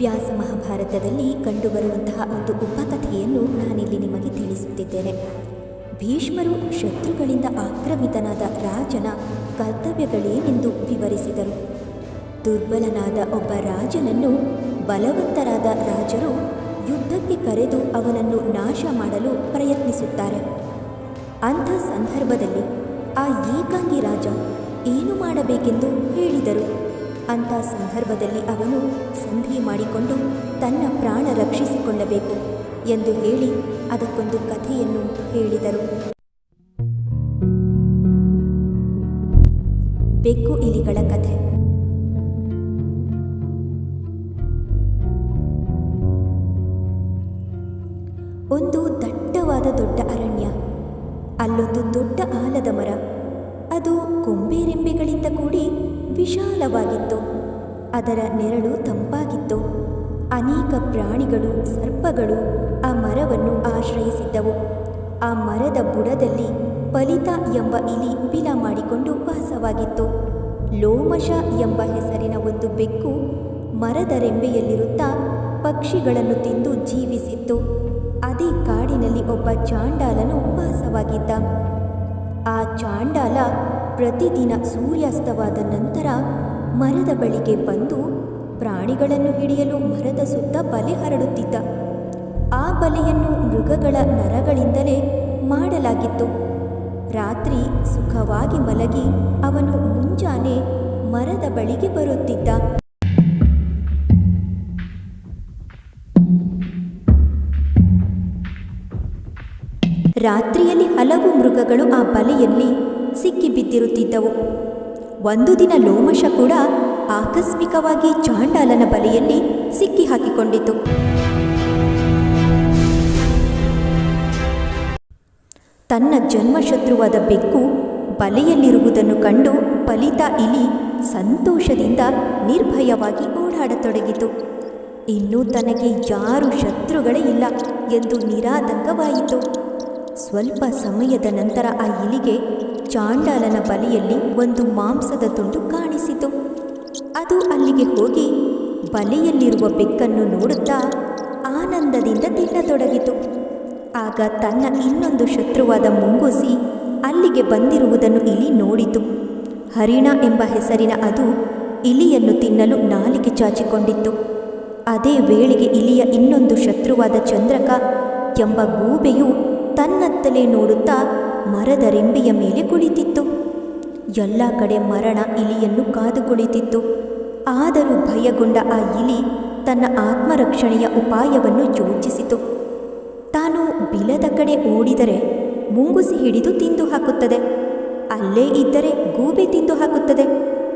ವ್ಯಾಸ ಮಹಾಭಾರತದಲ್ಲಿ ಕಂಡುಬರುವಂತಹ ಒಂದು ಉಪಕಥೆಯನ್ನು ನಾನಿಲ್ಲಿ ನಿಮಗೆ ತಿಳಿಸುತ್ತಿದ್ದೇನೆ. ಭೀಷ್ಮರು ಶತ್ರುಗಳಿಂದ ಆಕ್ರಮಿತನಾದ ರಾಜನ ಕರ್ತವ್ಯಗಳೇನೆಂದು ವಿವರಿಸಿದರು. ದುರ್ಬಲನಾದ ಒಬ್ಬ ರಾಜನನ್ನು ಬಲವಂತರಾದ ರಾಜರು ಯುದ್ಧಕ್ಕೆ ಕರೆದು ಅವನನ್ನು ನಾಶ ಮಾಡಲು ಪ್ರಯತ್ನಿಸುತ್ತಾರೆ. ಅಂಥ ಸಂದರ್ಭದಲ್ಲಿ ಆ ಏಕಾಂಗಿ ರಾಜ ಏನು ಮಾಡಬೇಕೆಂದು ಹೇಳಿದರು. ಅಂಥ ಸಂದರ್ಭದಲ್ಲಿ ಅವನು ಸಂಧಿ ಮಾಡಿಕೊಂಡು ತನ್ನ ಪ್ರಾಣ ರಕ್ಷಿಸಿಕೊಳ್ಳಬೇಕು ಎಂದು ಹೇಳಿ ಅದಕ್ಕೊಂದು ಕಥೆಯನ್ನು ಹೇಳಿದರು. ಬೆಕ್ಕು ಇಲಿಗಳ ಕಥೆ. ವಿಶಾಲವಾಗಿತ್ತು. ಅದರ ನೆರಳು ತಂಪಾಗಿತ್ತು. ಅನೇಕ ಪ್ರಾಣಿಗಳು, ಸರ್ಪಗಳು ಆ ಮರವನ್ನು ಆಶ್ರಯಿಸಿದ್ದವು. ಆ ಮರದ ಬುಡದಲ್ಲಿ ಫಲಿತ ಎಂಬ ಇಲಿ ಬಿಲ ಮಾಡಿಕೊಂಡು ವಾಸವಾಗಿತ್ತು. ಲೋಮಶ ಎಂಬ ಹೆಸರಿನ ಒಂದು ಬೆಕ್ಕು ಮರದ ರೆಂಬೆಯಲ್ಲಿರುತ್ತಾ ಪಕ್ಷಿಗಳನ್ನು ತಿಂದು ಜೀವಿಸಿತ್ತು. ಅದೇ ಕಾಡಿನಲ್ಲಿ ಒಬ್ಬ ಚಾಂಡಾಲನು ವಾಸವಾಗಿದ್ದ. ಆ ಚಾಂಡಾಲ ಪ್ರತಿದಿನ ಸೂರ್ಯಾಸ್ತವಾದ ನಂತರ ಮರದ ಬಳಿಗೆ ಬಂದು ಪ್ರಾಣಿಗಳನ್ನು ಹಿಡಿಯಲು ಮರದ ಸುತ್ತ ಬಲೆ ಹರಡುತ್ತಿದ್ದ. ಆ ಬಲೆಯನ್ನು ಮೃಗಗಳ ನರಗಳಿಂದಲೇ ಮಾಡಲಾಗಿತ್ತು. ರಾತ್ರಿ ಸುಖವಾಗಿ ಮಲಗಿ ಅವನು ಮುಂಜಾನೆ ಮರದ ಬಳಿಗೆ ಬರುತ್ತಿದ್ದ. ರಾತ್ರಿಯಲ್ಲಿ ಹಲವು ಮೃಗಗಳು ಆ ಬಲೆಯಲ್ಲಿ ಸಿಕ್ಕಿಬಿದ್ದಿರುತ್ತಿದ್ದವು. ಒಂದು ದಿನ ಲೋಮಶ ಕೂಡ ಆಕಸ್ಮಿಕವಾಗಿ ಚಾಂಡಾಲನ ಬಲೆಯಲ್ಲಿ ಸಿಕ್ಕಿ ಹಾಕಿಕೊಂಡಿತು ತನ್ನ ಜನ್ಮಶತ್ರುವಾದ ಬೆಕ್ಕು ಬಲೆಯಲ್ಲಿರುವುದನ್ನು ಕಂಡು ಫಲಿತ ಇಲಿ ಸಂತೋಷದಿಂದ ನಿರ್ಭಯವಾಗಿ ಓಡಾಡತೊಡಗಿತು. ಇನ್ನು ತನಗೆ ಯಾರು ಶತ್ರುಗಳೇ ಇಲ್ಲ ಎಂದು ನಿರಾತಂಕವಾಯಿತು. ಸ್ವಲ್ಪ ಸಮಯದ ನಂತರ ಆ ಇಲಿಗೆ ಚಾಂಡಾಲನ ಬಲೆಯಲ್ಲಿ ಒಂದು ಮಾಂಸದ ತುಂಡು ಕಾಣಿಸಿತು. ಅದು ಅಲ್ಲಿಗೆ ಹೋಗಿ ಬಲೆಯಲ್ಲಿರುವ ಬೆಕ್ಕನ್ನು ನೋಡುತ್ತಾ ಆನಂದದಿಂದ ತಿನ್ನತೊಡಗಿತು. ಆಗ ತನ್ನ ಇನ್ನೊಂದು ಶತ್ರುವಾದ ಮುಂಗುಸಿ ಅಲ್ಲಿಗೆ ಬಂದಿರುವುದನ್ನು ಇಲಿ ನೋಡಿತು. ಹರಿಣ ಎಂಬ ಹೆಸರಿನ ಅದು ಇಲಿಯನ್ನು ತಿನ್ನಲು ನಾಲಿಗೆ ಚಾಚಿಕೊಂಡಿತ್ತು. ಅದೇ ವೇಳೆಗೆ ಇಲಿಯ ಇನ್ನೊಂದು ಶತ್ರುವಾದ ಚಂದ್ರಕ ಎಂಬ ಗೂಬೆಯು ತನ್ನತ್ತಲೇ ನೋಡುತ್ತಾ ಮರದ ರೆಂಬೆಯ ಮೇಲೆ ಕುಳಿತಿತ್ತು. ಎಲ್ಲ ಕಡೆ ಮರಣ ಇಲಿಯನ್ನು ಕಾದು ಕುಳಿತಿತ್ತು. ಆದರೂ ಭಯಗೊಂಡ ಆ ಇಲಿ ತನ್ನ ಆತ್ಮರಕ್ಷಣೆಯ ಉಪಾಯವನ್ನು ಯೋಚಿಸಿತು. ತಾನು ಬಿಲದ ಕಡೆ ಓಡಿದರೆ ಮುಂಗುಸಿ ಹಿಡಿದು ತಿಂದು ಹಾಕುತ್ತದೆ. ಅಲ್ಲೇ ಇದ್ದರೆ ಗೂಬೆ ತಿಂದು ಹಾಕುತ್ತದೆ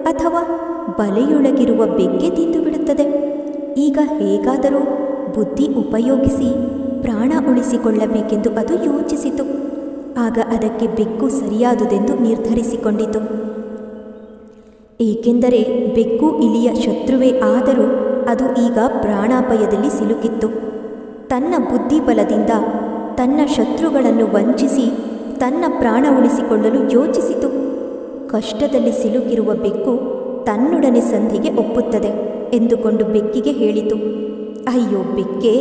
ಅಥವಾ ಬಲೆಯೊಳಗಿರುವ ಬೆಕ್ಕೆ ತಿಂದು ಬಿಡುತ್ತದೆ. ಈಗ ಹೇಗಾದರೂ ಬುದ್ಧಿ ಉಪಯೋಗಿಸಿ ಪ್ರಾಣ ಉಳಿಸಿಕೊಳ್ಳಬೇಕೆಂದು ಅದು ಯೋಚಿಸಿತು. ಆಗ ಅದಕ್ಕೆ ಬೆಕ್ಕು ಸರಿಯಾದುದೆಂದು ನಿರ್ಧರಿಸಿಕೊಂಡಿತು. ಏಕೆಂದರೆ ಬೆಕ್ಕು ಇಲಿಯ ಶತ್ರುವೇ ಆದರೂ ಅದು ಈಗ ಪ್ರಾಣಾಪಾಯದಲ್ಲಿ ಸಿಲುಕಿತ್ತು. ತನ್ನ ಬುದ್ಧಿಬಲದಿಂದ ತನ್ನ ಶತ್ರುಗಳನ್ನು ವಂಚಿಸಿ ತನ್ನ ಪ್ರಾಣ ಉಳಿಸಿಕೊಳ್ಳಲು ಯೋಚಿಸಿತು. ಕಷ್ಟದಲ್ಲಿ ಸಿಲುಕಿರುವ ಬೆಕ್ಕು ತನ್ನೊಡನೆ ಸಂಧಿಗೆ ಒಪ್ಪುತ್ತದೆ ಎಂದುಕೊಂಡು ಬೆಕ್ಕಿಗೆ ಹೇಳಿತು. ಅಯ್ಯೋ ಬೆಕ್ಕೆ,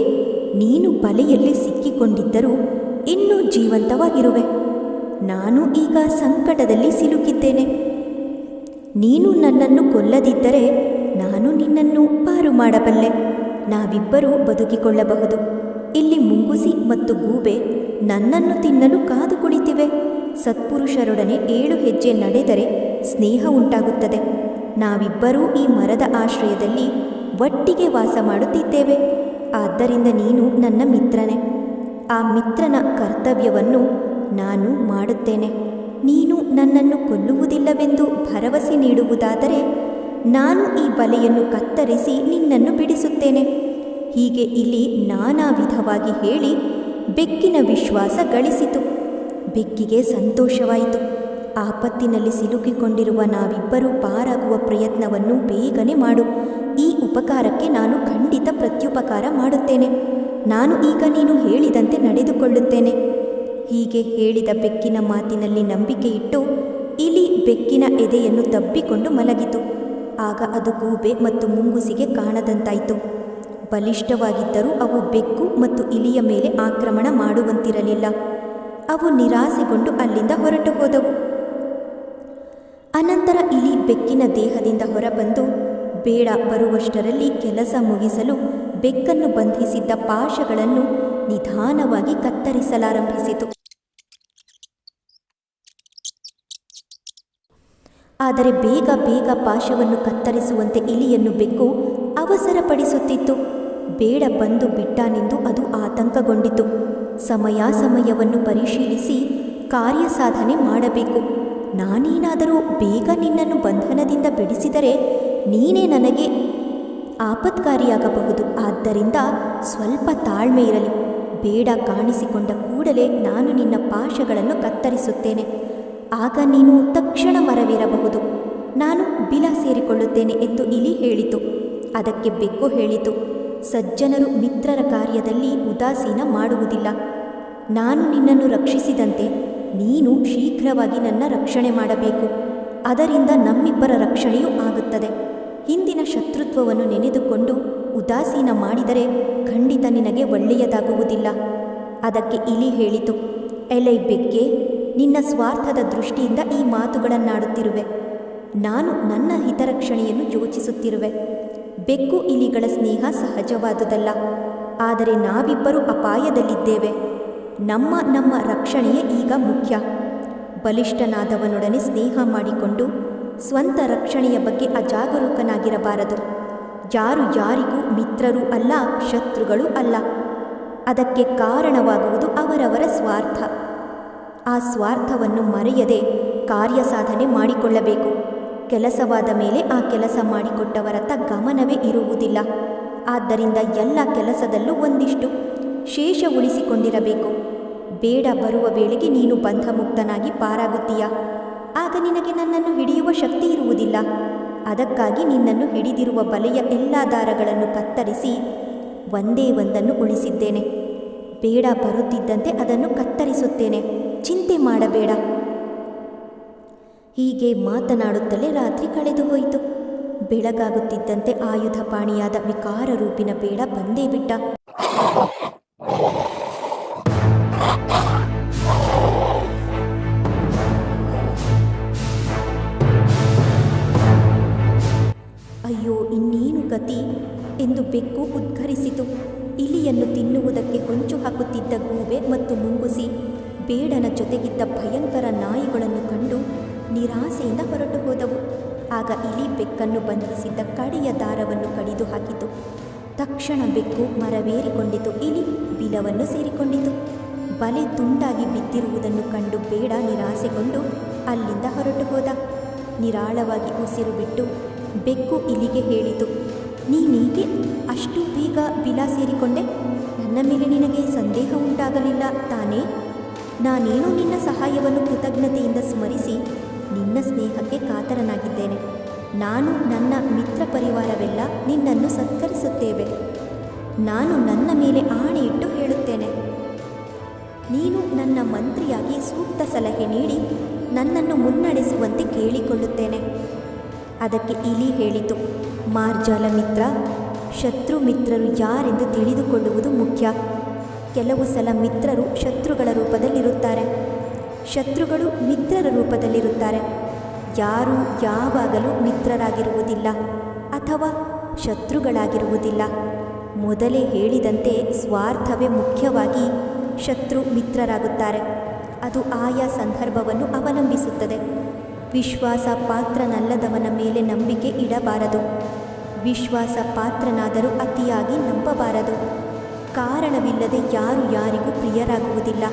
ನೀನು ಬಲೆಯಲ್ಲಿ ಸಿಕ್ಕಿಕೊಂಡಿದ್ದರೂ ಜೀವಂತವಾಗಿರುವೆ. ನಾನು ಈಗ ಸಂಕಟದಲ್ಲಿ ಸಿಲುಕಿದ್ದೇನೆ. ನೀನು ನನ್ನನ್ನು ಕೊಲ್ಲದಿದ್ದರೆ ನಾನು ನಿನ್ನನ್ನು ಪಾರು ಮಾಡಬಲ್ಲೆ. ನಾವಿಬ್ಬರೂ ಬದುಕಿಕೊಳ್ಳಬಹುದು. ಇಲ್ಲಿ ಮುಂಗುಸಿ ಮತ್ತು ಗೂಬೆ ನನ್ನನ್ನು ತಿನ್ನಲು ಕಾದು ಕುಳಿತಿವೆ. ಸತ್ಪುರುಷರೊಡನೆ ಏಳು ಹೆಜ್ಜೆ ನಡೆದರೆ ಸ್ನೇಹ ಉಂಟಾಗುತ್ತದೆ. ನಾವಿಬ್ಬರೂ ಈ ಮರದ ಆಶ್ರಯದಲ್ಲಿ ಒಟ್ಟಿಗೆ ವಾಸ ಮಾಡುತ್ತಿದ್ದೇವೆ. ಆದ್ದರಿಂದ ನೀನು ನನ್ನ ಮಿತ್ರನೇ. ಆ ಮಿತ್ರನ ಕರ್ತವ್ಯವನ್ನು ನಾನು ಮಾಡುತ್ತೇನೆ. ನೀನು ನನ್ನನ್ನು ಕೊಲ್ಲುವುದಿಲ್ಲವೆಂದು ಭರವಸೆ ನೀಡುವುದಾದರೆ ನಾನು ಈ ಬಲೆಯನ್ನು ಕತ್ತರಿಸಿ ನಿನ್ನನ್ನು ಬಿಡಿಸುತ್ತೇನೆ. ಹೀಗೆ ಇಲ್ಲಿ ನಾನಾ ವಿಧವಾಗಿ ಹೇಳಿ ಬೆಕ್ಕಿನ ವಿಶ್ವಾಸ ಗಳಿಸಿತು. ಬೆಕ್ಕಿಗೆ ಸಂತೋಷವಾಯಿತು. ಆಪತ್ತಿನಲ್ಲಿ ಸಿಲುಕಿಕೊಂಡಿರುವ ನಾವಿಬ್ಬರೂ ಪಾರಾಗುವ ಪ್ರಯತ್ನವನ್ನು ಬೇಗನೆ ಮಾಡು. ಈ ಉಪಕಾರಕ್ಕೆ ನಾನು ಖಂಡಿತ ಪ್ರತ್ಯುಪಕಾರ ಮಾಡುತ್ತೇನೆ. ನಾನು ಈಗ ನೀನು ಹೇಳಿದಂತೆ ನಡೆದುಕೊಳ್ಳುತ್ತೇನೆ. ಹೀಗೆ ಹೇಳಿದ ಬೆಕ್ಕಿನ ಮಾತಿನಲ್ಲಿ ನಂಬಿಕೆ ಇಟ್ಟು ಇಲಿ ಬೆಕ್ಕಿನ ಎದೆಯನ್ನು ತಬ್ಬಿಕೊಂಡು ಮಲಗಿತು. ಆಗ ಅದು ಗೂಬೆ ಮತ್ತು ಮುಂಗುಸಿಗೆ ಕಾಣದಂತಾಯಿತು. ಬಲಿಷ್ಠವಾಗಿದ್ದರೂ ಅವು ಬೆಕ್ಕು ಮತ್ತು ಇಲಿಯ ಮೇಲೆ ಆಕ್ರಮಣ ಮಾಡುವಂತಿರಲಿಲ್ಲ. ಅವು ನಿರಾಸೆಗೊಂಡು ಅಲ್ಲಿಂದ ಹೊರಟು ಹೋದವು. ಅನಂತರ ಇಲಿ ಬೆಕ್ಕಿನ ದೇಹದಿಂದ ಹೊರಬಂದು, ಬೇಡ, ಬರುವಷ್ಟರಲ್ಲಿ ಕೆಲಸ ಮುಗಿಸಲು ಬೆಕ್ಕನ್ನು ಬಂಧಿಸಿದ್ದ ಪಾಶಗಳನ್ನು ನಿಧಾನವಾಗಿ ಕತ್ತರಿಸಲಾರಂಭಿಸಿತು. ಆದರೆ ಬೇಗ ಬೇಗ ಪಾಶವನ್ನು ಕತ್ತರಿಸುವಂತೆ ಇಲಿಯನ್ನು ಬೆಕ್ಕು ಅವಸರಪಡಿಸುತ್ತಿತ್ತು. ಬೇಡ ಬಂದು ಬಿಟ್ಟಾನೆಂದು ಅದು ಆತಂಕಗೊಂಡಿತು. ಸಮಯ ಸಮಯವನ್ನು ಪರಿಶೀಲಿಸಿ ಕಾರ್ಯಸಾಧನೆ ಮಾಡಬೇಕು. ನಾನೇನಾದರೂ ಬೇಗ ನಿನ್ನನ್ನು ಬಂಧನದಿಂದ ಬಿಡಿಸಿದರೆ ನೀನೇ ನನಗೆ ಆಪತ್ಕಾರಿಯಾಗಬಹುದು. ಆದ್ದರಿಂದ ಸ್ವಲ್ಪ ತಾಳ್ಮೆ ಇರಲಿ. ಬೇಡ ಕಾಣಿಸಿಕೊಂಡ ಕೂಡಲೇ ನಾನು ನಿನ್ನ ಪಾಶಗಳನ್ನು ಕತ್ತರಿಸುತ್ತೇನೆ. ಆಗ ನೀನು ತಕ್ಷಣ ಮರವಿರಬಹುದು. ನಾನು ಬಿಲ ಸೇರಿಕೊಳ್ಳುತ್ತೇನೆ ಎಂದು ಇಲಿ ಹೇಳಿತು. ಅದಕ್ಕೆ ಬೆಕ್ಕು ಹೇಳಿತು, ಸಜ್ಜನರು ಮಿತ್ರರ ಕಾರ್ಯದಲ್ಲಿ ಉದಾಸೀನ ಮಾಡುವುದಿಲ್ಲ. ನಾನು ನಿನ್ನನ್ನು ರಕ್ಷಿಸಿದಂತೆ ನೀನು ಶೀಘ್ರವಾಗಿ ನನ್ನ ರಕ್ಷಣೆ ಮಾಡಬೇಕು. ಅದರಿಂದ ನಮ್ಮಿಬ್ಬರ ರಕ್ಷಣೆಯೂ ಆಗುತ್ತದೆ. ಹಿಂದಿನ ಶತ್ರುತ್ವವನ್ನು ನೆನೆದುಕೊಂಡು ಉದಾಸೀನ ಮಾಡಿದರೆ ಖಂಡಿತ ನಿನಗೆ ಒಳ್ಳೆಯದಾಗುವುದಿಲ್ಲ. ಅದಕ್ಕೆ ಇಲಿ ಹೇಳಿತು, ಎಲೈ ಬೆಕ್ಕೆ ನಿನ್ನ ಸ್ವಾರ್ಥದ ದೃಷ್ಟಿಯಿಂದ ಈ ಮಾತುಗಳನ್ನಾಡುತ್ತಿರುವೆ. ನಾನು ನನ್ನ ಹಿತರಕ್ಷಣೆಯನ್ನು ಯೋಚಿಸುತ್ತಿರುವೆ. ಬೆಕ್ಕು ಇಲಿಗಳ ಸ್ನೇಹ ಸಹಜವಾದುದಲ್ಲ. ಆದರೆ ನಾವಿಬ್ಬರು ಅಪಾಯದಲ್ಲಿದ್ದೇವೆ. ನಮ್ಮ ನಮ್ಮ ರಕ್ಷಣೆಯೇ ಈಗ ಮುಖ್ಯ. ಬಲಿಷ್ಠನಾದವನೊಡನೆ ಸ್ನೇಹ ಮಾಡಿಕೊಂಡು ಸ್ವಂತ ರಕ್ಷಣೆಯ ಬಗ್ಗೆ ಅಜಾಗರೂಕನಾಗಿರಬಾರದು. ಯಾರು ಯಾರಿಗೂ ಮಿತ್ರರೂ ಅಲ್ಲ, ಶತ್ರುಗಳೂ ಅಲ್ಲ. ಅದಕ್ಕೆ ಕಾರಣವಾಗುವುದು ಅವರವರ ಸ್ವಾರ್ಥ. ಆ ಸ್ವಾರ್ಥವನ್ನು ಮರೆಯದೆ ಕಾರ್ಯಸಾಧನೆ ಮಾಡಿಕೊಳ್ಳಬೇಕು. ಕೆಲಸವಾದ ಮೇಲೆ ಆ ಕೆಲಸ ಮಾಡಿಕೊಟ್ಟವರತ್ತ ಗಮನವೇ ಇರುವುದಿಲ್ಲ. ಆದ್ದರಿಂದ ಎಲ್ಲ ಕೆಲಸದಲ್ಲೂ ಒಂದಿಷ್ಟು ಶೇಷ ಉಳಿಸಿಕೊಂಡಿರಬೇಕು. ಬೇಡ ಬರುವ ವೇಳೆಗೆ ನೀನು ಬಂಧಮುಕ್ತನಾಗಿ ಪಾರಾಗುತ್ತೀಯ. ಆಗ ನಿನಗೆ ನನ್ನನ್ನು ಹಿಡಿಯುವ ಶಕ್ತಿ ಇರುವುದಿಲ್ಲ. ಅದಕ್ಕಾಗಿ ನಿನ್ನನ್ನು ಹಿಡಿದಿರುವ ಬಲೆಯ ಎಲ್ಲ ದಾರಗಳನ್ನು ಕತ್ತರಿಸಿ ಒಂದೇ ಒಂದನ್ನು ಉಳಿಸಿದ್ದೇನೆ. ಬೇಡ ಬರುತ್ತಿದ್ದಂತೆ ಅದನ್ನು ಕತ್ತರಿಸುತ್ತೇನೆ. ಚಿಂತೆ ಮಾಡಬೇಡ. ಹೀಗೆ ಮಾತನಾಡುತ್ತಲೇ ರಾತ್ರಿ ಕಳೆದು ಹೋಯಿತು. ಬೆಳಗಾಗುತ್ತಿದ್ದಂತೆ ಆಯುಧ ಪಾಣಿಯಾದ ವಿಕಾರ ರೂಪಿನ ಬೇಡ ಬಂದೇ ಬಿಟ್ಟ. ಎಂದು ಬೆಕ್ಕು ಉದ್ಘರಿಸಿತು ಇಲಿಯನ್ನು ತಿನ್ನುವುದಕ್ಕೆ ಹೊಂಚು ಹಾಕುತ್ತಿದ್ದ ಗೂಬೆ ಮತ್ತು ಮುಂಗುಸಿ ಬೇಡನ ಜೊತೆಗಿದ್ದ ಭಯಂಕರ ನಾಯಿಗಳನ್ನು ಕಂಡು ನಿರಾಸೆಯಿಂದ ಹೊರಟು ಹೋದವು. ಆಗ ಇಲಿ ಬೆಕ್ಕನ್ನು ಬಂಧಿಸಿದ್ದ ಕಡೆಯ ದಾರವನ್ನು ಕಡಿದು ಹಾಕಿತು. ತಕ್ಷಣ ಬೆಕ್ಕು ಮರವೇರಿಕೊಂಡಿತು. ಇಲಿ ಬಿಲವನ್ನು ಸೇರಿಕೊಂಡಿತು. ಬಲೆ ತುಂಡಾಗಿ ಬಿದ್ದಿರುವುದನ್ನು ಕಂಡು ಬೇಡ ನಿರಾಸೆಗೊಂಡು ಅಲ್ಲಿಂದ ಹೊರಟು ಹೋದ. ನಿರಾಳವಾಗಿ ಉಸಿರು ಬಿಟ್ಟು ಬೆಕ್ಕು ಇಲಿಗೆ ಹೇಳಿತು. ನೀನೀಗೆ ಅಷ್ಟು ಬೇಗ ಬಿಲ ಸೇರಿಕೊಂಡೆ. ನನ್ನ ಮೇಲೆ ನಿನಗೆ ಸಂದೇಹ ಉಂಟಾಗಲಿಲ್ಲ ತಾನೇ. ನಾನೇನೋ ನಿನ್ನ ಸಹಾಯವನ್ನು ಕೃತಜ್ಞತೆಯಿಂದ ಸ್ಮರಿಸಿ ನಿನ್ನ ಸ್ನೇಹಕ್ಕೆ ಕಾತರನಾಗಿದ್ದೇನೆ. ನಾನು ನನ್ನ ಮಿತ್ರ ಪರಿವಾರವೆಲ್ಲ ನಿನ್ನನ್ನು ಸತ್ಕರಿಸುತ್ತೇವೆ. ನಾನು ನನ್ನ ಮೇಲೆ ಆಣೆಯಿಟ್ಟು ಹೇಳುತ್ತೇನೆ. ನೀನು ನನ್ನ ಮಂತ್ರಿಯಾಗಿ ಸೂಕ್ತ ಸಲಹೆ ನೀಡಿ ನನ್ನನ್ನು ಮುನ್ನಡೆಸುವಂತೆ ಕೇಳಿಕೊಳ್ಳುತ್ತೇನೆ. ಅದಕ್ಕೆ ಇಲಿ ಹೇಳಿತು. ಮಾರ್ಜಾಲ ಮಿತ್ರ ಶತ್ರು ಮಿತ್ರರು ಯಾರೆಂದು ತಿಳಿದುಕೊಳ್ಳುವುದು ಮುಖ್ಯ. ಕೆಲವು ಸಲ ಮಿತ್ರರು ಶತ್ರುಗಳ ರೂಪದಲ್ಲಿರುತ್ತಾರೆ. ಶತ್ರುಗಳು ಮಿತ್ರರ ರೂಪದಲ್ಲಿರುತ್ತಾರೆ. ಯಾರೂ ಯಾವಾಗಲೂ ಮಿತ್ರರಾಗಿರುವುದಿಲ್ಲ ಅಥವಾ ಶತ್ರುಗಳಾಗಿರುವುದಿಲ್ಲ. ಮೊದಲೇ ಹೇಳಿದಂತೆ ಸ್ವಾರ್ಥವೇ ಮುಖ್ಯವಾಗಿ ಶತ್ರು ಮಿತ್ರರಾಗುತ್ತಾರೆ. ಅದು ಆಯಾ ಸಂದರ್ಭವನ್ನು ಅವಲಂಬಿಸುತ್ತದೆ. ವಿಶ್ವಾಸ ಪಾತ್ರನಲ್ಲದವನ ಮೇಲೆ ನಂಬಿಕೆ ಇಡಬಾರದು. ವಿಶ್ವಾಸ ಪಾತ್ರನಾದರೂ ಅತಿಯಾಗಿ ನಂಬಬಾರದು. ಕಾರಣವಿಲ್ಲದೆ ಯಾರು ಯಾರಿಗೂ ಪ್ರಿಯರಾಗುವುದಿಲ್ಲ.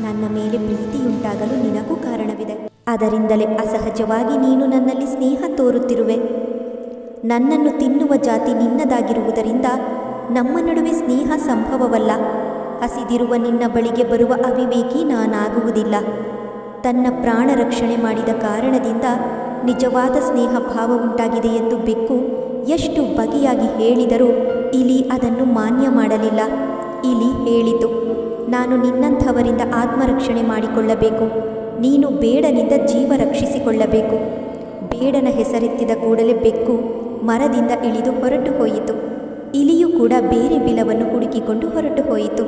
ನನ್ನ ಮೇಲೆ ಪ್ರೀತಿಯುಂಟಾಗಲು ನಿನಗೂ ಕಾರಣವಿದೆ. ಅದರಿಂದಲೇ ಅಸಹಜವಾಗಿ ನೀನು ನನ್ನಲ್ಲಿ ಸ್ನೇಹ ತೋರುತ್ತಿರುವೆ. ನನ್ನನ್ನು ತಿನ್ನುವ ಜಾತಿ ನಿನ್ನದಾಗಿರುವುದರಿಂದ ನಮ್ಮ ನಡುವೆ ಸ್ನೇಹ ಸಂಭವವಲ್ಲ. ಹಸಿದಿರುವ ನಿನ್ನ ಬಳಿಗೆ ಬರುವ ಅವಿವೇಕಿ ನಾನಾಗುವುದಿಲ್ಲ. ತನ್ನ ಪ್ರಾಣ ರಕ್ಷಣೆ ಮಾಡಿದ ಕಾರಣದಿಂದ ನಿಜವಾದ ಸ್ನೇಹ ಭಾವ ಉಂಟಾಗಿದೆ ಎಂದು ಬೆಕ್ಕು ಎಷ್ಟು ಬಗೆಯಾಗಿ ಹೇಳಿದರೂ ಇಲಿ ಅದನ್ನು ಮಾನ್ಯ ಮಾಡಲಿಲ್ಲ. ಇಲಿ ಹೇಳಿತು, ನಾನು ನಿನ್ನಂಥವರಿಂದ ಆತ್ಮರಕ್ಷಣೆ ಮಾಡಿಕೊಳ್ಳಬೇಕು. ನೀನು ಬೇಡನಿಂದ ಜೀವ ರಕ್ಷಿಸಿಕೊಳ್ಳಬೇಕು. ಬೇಡನ ಹೆಸರೆತ್ತಿದ ಕೂಡಲೇ ಬೆಕ್ಕು ಮರದಿಂದ ಇಳಿದು ಹೊರಟು ಹೋಯಿತು. ಇಲಿಯು ಕೂಡ ಬೇರೆ ಬಿಲವನ್ನು ಹುಡುಕಿಕೊಂಡು ಹೊರಟು ಹೋಯಿತು.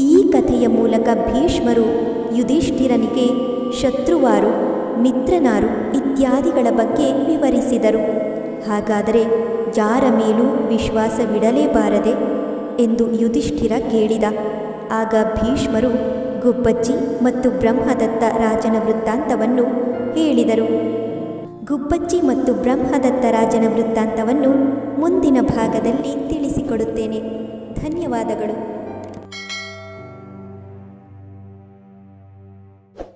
ಈ ಕಥೆಯ ಮೂಲಕ ಭೀಷ್ಮರು, ಯುಧಿಷ್ಠಿರನಿಗೆ ಶತ್ರುವಾರು, ಮಿತ್ರನಾರು ಇತ್ಯಾದಿಗಳ ಬಗ್ಗೆ ವಿವರಿಸಿದರು. ಹಾಗಾದರೆ ಯಾರ ಮೇಲೂ ವಿಶ್ವಾಸವಿಡಲೇಬಾರದೆ ಎಂದು ಯುಧಿಷ್ಠಿರ ಕೇಳಿದ. ಆಗ ಭೀಷ್ಮರು ಗುಬ್ಬಚ್ಚಿ ಮತ್ತು ಬ್ರಹ್ಮದತ್ತ ರಾಜನ ವೃತ್ತಾಂತವನ್ನು ಹೇಳಿದರು. ಗುಬ್ಬಚ್ಚಿ ಮತ್ತು ಬ್ರಹ್ಮದತ್ತ ರಾಜನ ವೃತ್ತಾಂತವನ್ನು ಮುಂದಿನ ಭಾಗದಲ್ಲಿ ತಿಳಿಸಿಕೊಡುತ್ತೇನೆ. ಧನ್ಯವಾದಗಳು.